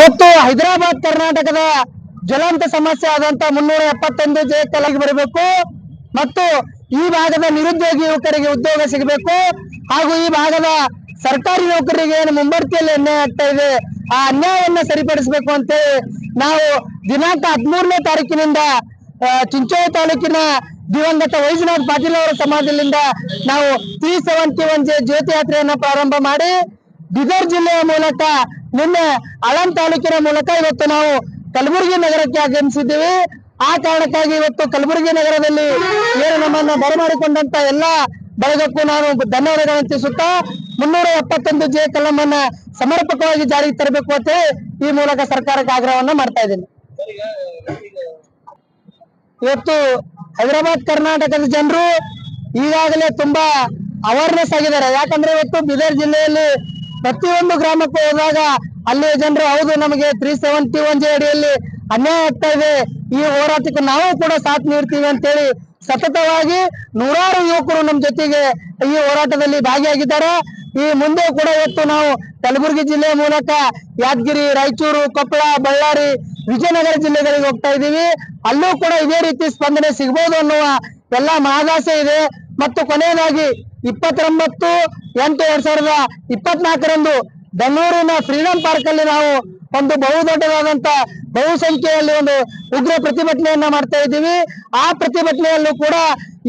ಇವತ್ತು ಹೈದರಾಬಾದ್ ಕರ್ನಾಟಕದ ಜ್ವಲಂತ ಸಮಸ್ಯೆ ಆದಂತ ಮುನ್ನೂರ ಎಪ್ಪತ್ತೊಂದು ಜೆ ಕೆಳಗೆ ಬರಬೇಕು. ಮತ್ತು ಈ ಭಾಗದ ನಿರುದ್ಯೋಗಿ ಯುವಕರಿಗೆ ಉದ್ಯೋಗ ಸಿಗಬೇಕು. ಹಾಗೂ ಈ ಭಾಗದ ಸರ್ಕಾರಿ ನೌಕರರಿಗೆ ಏನು ಮುಂಬಡ್ತಿಯಲ್ಲಿ ಅನ್ಯಾಯ ಆಗ್ತಾ ಇದೆ, ಆ ಅನ್ಯಾಯವನ್ನ ಸರಿಪಡಿಸಬೇಕು ಅಂತೇಳಿ ನಾವು ದಿನಾಂಕ ಹದಿಮೂರನೇ ತಾರೀಕಿನಿಂದ ಚಿಂಚೋಳಿ ತಾಲೂಕಿನ ದಿವಂಗತ ವೈಜನಾಥ್ ಪಾಟೀಲ್ ಅವರ ಸಮಾಜದಿಂದ ನಾವು ತ್ರೀ ಸೆವೆಂಟಿ ಒನ್ ಜೆ, ಜ್ಯೋತಿ ಯಾತ್ರೆಯನ್ನ ಪ್ರಾರಂಭ ಮಾಡಿ, ಬೀದರ್ ಜಿಲ್ಲೆಯ ಮೂಲಕ ನಿನ್ನೆ ಅಳಂ ತಾಲೂಕಿನ ಮೂಲಕ ಇವತ್ತು ನಾವು ಕಲಬುರಗಿ ನಗರಕ್ಕೆ ಆಗಮಿಸಿದ್ದೀವಿ. ಆ ಕಾರಣಕ್ಕಾಗಿ ಇವತ್ತು ಕಲಬುರಗಿ ನಗರದಲ್ಲಿ ಏನು ನಮ್ಮನ್ನ ಬರಮಾಡಿಕೊಂಡಂತ ಎಲ್ಲ ಬಳಗಕ್ಕೂ ನಾನು ಧನ್ಯವಾದಗಳನ್ನು ತಿಳಿಸುತ್ತಾ ಮುನ್ನೂರ ಎಪ್ಪತ್ತೊಂದು ಜೆ ಕಲಮನ್ನ ಸಮರ್ಪಕವಾಗಿ ಜಾರಿಗೆ ತರಬೇಕು ಅಂತ ಈ ಮೂಲಕ ಸರ್ಕಾರಕ್ಕೆ ಆಗ್ರಹವನ್ನ ಮಾಡ್ತಾ ಇದ್ದೀನಿ. ಇವತ್ತು ಹೈದರಾಬಾದ್ ಕರ್ನಾಟಕದ ಜನರು ಈಗಾಗಲೇ ತುಂಬಾ ಅವೇರ್ನೆಸ್ ಆಗಿದ್ದಾರೆ. ಯಾಕಂದ್ರೆ ಇವತ್ತು ಬೀದರ್ ಜಿಲ್ಲೆಯಲ್ಲಿ ಪ್ರತಿಯೊಂದು ಗ್ರಾಮಕ್ಕೆ ಹೋದಾಗ ಅಲ್ಲಿಯ ಜನರು, ಹೌದು, ನಮಗೆ ತ್ರೀ ಸೆವೆಂಟಿ ಒನ್ ಜೆ ಅಡಿಯಲ್ಲಿ ಅನ್ಯಾಯ ಆಗ್ತಾ ಇದೆ. ಈ ಹೋರಾಟಕ್ಕೆ ನಾವು ಕೂಡ ಸಾಥ್ ನೀಡ್ತೀವಿ ಅಂತೇಳಿ ಸತತವಾಗಿ ನೂರಾರು ಯುವಕರು ನಮ್ಮ ಜೊತೆಗೆ ಈ ಹೋರಾಟದಲ್ಲಿ ಭಾಗಿಯಾಗಿದ್ದಾರೆ. ಈ ಮುಂದೆ ಕೂಡ ಇವತ್ತು ನಾವು ಕಲಬುರಗಿ ಜಿಲ್ಲೆ ಮೂಲಕ ಯಾದಗಿರಿ, ರಾಯಚೂರು, ಕೊಪ್ಪಳ, ಬಳ್ಳಾರಿ, ವಿಜಯನಗರ ಜಿಲ್ಲೆಗಳಿಗೆ ಹೋಗ್ತಾ ಇದ್ದೀವಿ. ಅಲ್ಲೂ ಕೂಡ ಇದೇ ರೀತಿ ಸ್ಪಂದನೆ ಸಿಗ್ಬೋದು ಅನ್ನುವ ಎಲ್ಲಾ ಮಹದಾಸೆ ಇದೆ. ಮತ್ತು ಕೊನೆಯದಾಗಿ ಇಪ್ಪತ್ತೊಂಬತ್ತು ಎಂಟು ಎರಡ್ ಸಾವಿರದ ಇಪ್ಪತ್ನಾಲ್ಕರಂದು ಬೆಂಗಳೂರಿನ ಫ್ರೀಡಂ ಪಾರ್ಕ್ ಅಲ್ಲಿ ನಾವು ಒಂದು ಬಹುದೊಡ್ಡದಾದಂತ ಬಹುಸಂಖ್ಯೆಯಲ್ಲಿ ಒಂದು ಉಗ್ರ ಪ್ರತಿಭಟನೆಯನ್ನ ಮಾಡ್ತಾ ಇದ್ದೀವಿ. ಆ ಪ್ರತಿಭಟನೆಯಲ್ಲೂ ಕೂಡ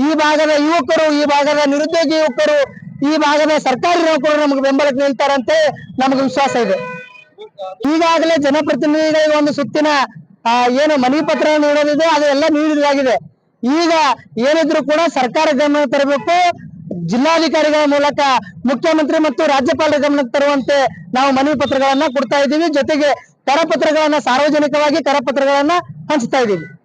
ಈ ಭಾಗದ ಯುವಕರು, ಈ ಭಾಗದ ನಿರುದ್ಯೋಗಿ ಯುವಕರು, ಈ ಭಾಗದ ಸರ್ಕಾರಿ ನೌಕರರು ನಮಗೆ ಬೆಂಬಲಕ್ಕೆ ನಿಲ್ತಾರಂತೆ ನಮಗೆ ವಿಶ್ವಾಸ ಇದೆ. ಈಗಾಗಲೇ ಜನಪ್ರತಿನಿಧಿಗಳಿಗೆ ಒಂದು ಸುತ್ತಿನ ಏನು ಮನವಿ ಪತ್ರ ನೀಡೋದಿದೆ ಅದೆಲ್ಲ ನೀಡಿದಾಗಿದೆ. ಈಗ ಏನಿದ್ರು ಕೂಡ ಸರ್ಕಾರ ಗಮನ ತರಬೇಕು. ಜಿಲ್ಲಾಧಿಕಾರಿಗಳ ಮೂಲಕ ಮುಖ್ಯಮಂತ್ರಿ ಮತ್ತು ರಾಜ್ಯಪಾಲರ ಗಮನಕ್ಕೆ ತರುವಂತೆ ನಾವು ಮನವಿ ಪತ್ರಗಳನ್ನ ಕೊಡ್ತಾ ಇದ್ದೀವಿ. ಜೊತೆಗೆ ಕರಪತ್ರಗಳನ್ನ ಸಾರ್ವಜನಿಕವಾಗಿ ಕರಪತ್ರಗಳನ್ನ ಹಂಚ್ತಾ ಇದ್ದೀವಿ.